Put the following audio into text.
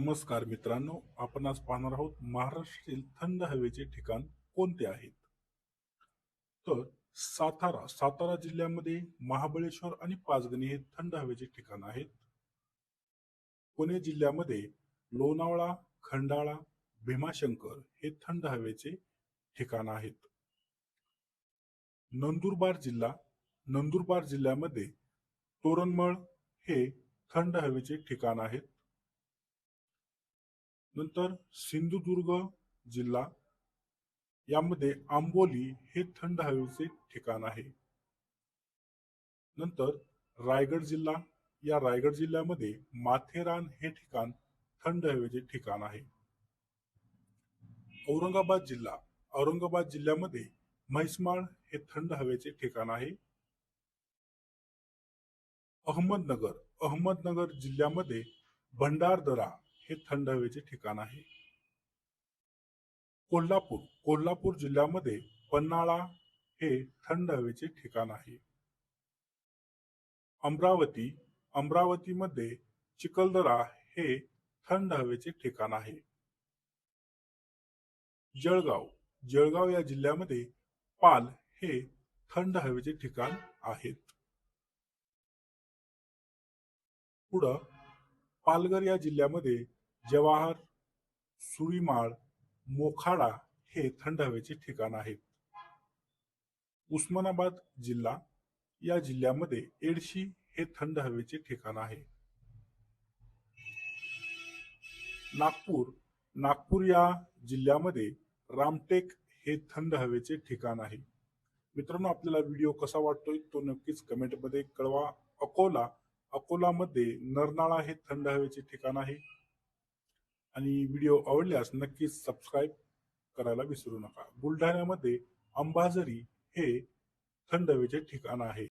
नमस्कार मित्रांनो आपण आज पाहणार आहोत महाराष्ट्रातील थंड हवेचे ठिकाण कोणते आहेत? तर सातारा सातारा जिल्ह्यामध्ये महाबळेश्वर आणि पाचगणी हे थंड हवेचे ठिकाण आहेत. पुणे जिल्ह्यामध्ये लोणावळा खंडाळा भीमाशंकर हे थंड हवेचे ठिकाण आहेत. नंदुरबार जिल्हा नंदुरबार जिल्ह्यामध्ये तोरणमळ हे थंड हवेचे ठिकाण आहेत. नंतर सिंधुदुर्ग जिल्हा. यामध्ये आंबोली हे थंड हवेचे ठिकाण आहे. नंतर रायगड जिल्हा. या रायगड जिल्ह्यामध्ये माथेरान हे ठिकाण थंड हवेचे ठिकाण आहे. औरंगाबाद जिल्हा. औरंगाबाद जिल्ह्यामध्ये म्हैसमाळ हे थंड हवेचे ठिकाण आहे. अहमदनगर. अहमदनगर जिल्ह्यामध्ये भंडारदरा हे थंड हवेचे ठिकाण आहे. कोल्हापूर कोल्हापूर जिल्ह्यामध्ये पन्हाळा हे थंड हवेचे ठिकाण आहे. अमरावती अमरावतीमध्ये चिखलदरा हे थंड हवेचे ठिकाण आहे. जळगाव जळगाव या जिल्ह्यामध्ये पाल हे थंड हवेचे ठिकाण आहेत. पुढं पालघर या जिल्ह्यामध्ये जवाहर सुरीमाळ मोखाडा हे थंड हवेचे ठिकाण आहेत. उस्मानाबाद जिल्हा या जिल्ह्यामध्ये एडशी हे थंड हवेचे ठिकाण आहे. नागपूर नागपूर या जिल्ह्यामध्ये रामटेक हे थंड हवेचे ठिकाण आहे. मित्रांनो आपल्याला व्हिडिओ कसा वाटतोय तो नक्कीच कमेंटमध्ये कळवा. अकोला अकोलामध्ये नरनाळा हे थंड हवेचे ठिकाण आहे. आणि व्हिडिओ आवडल्यास नक्कीच सबस्क्राईब करायला विसरू नका. बुलढाण्यामध्ये अंबाझरी हे थंड हवेचे ठिकाण आहे.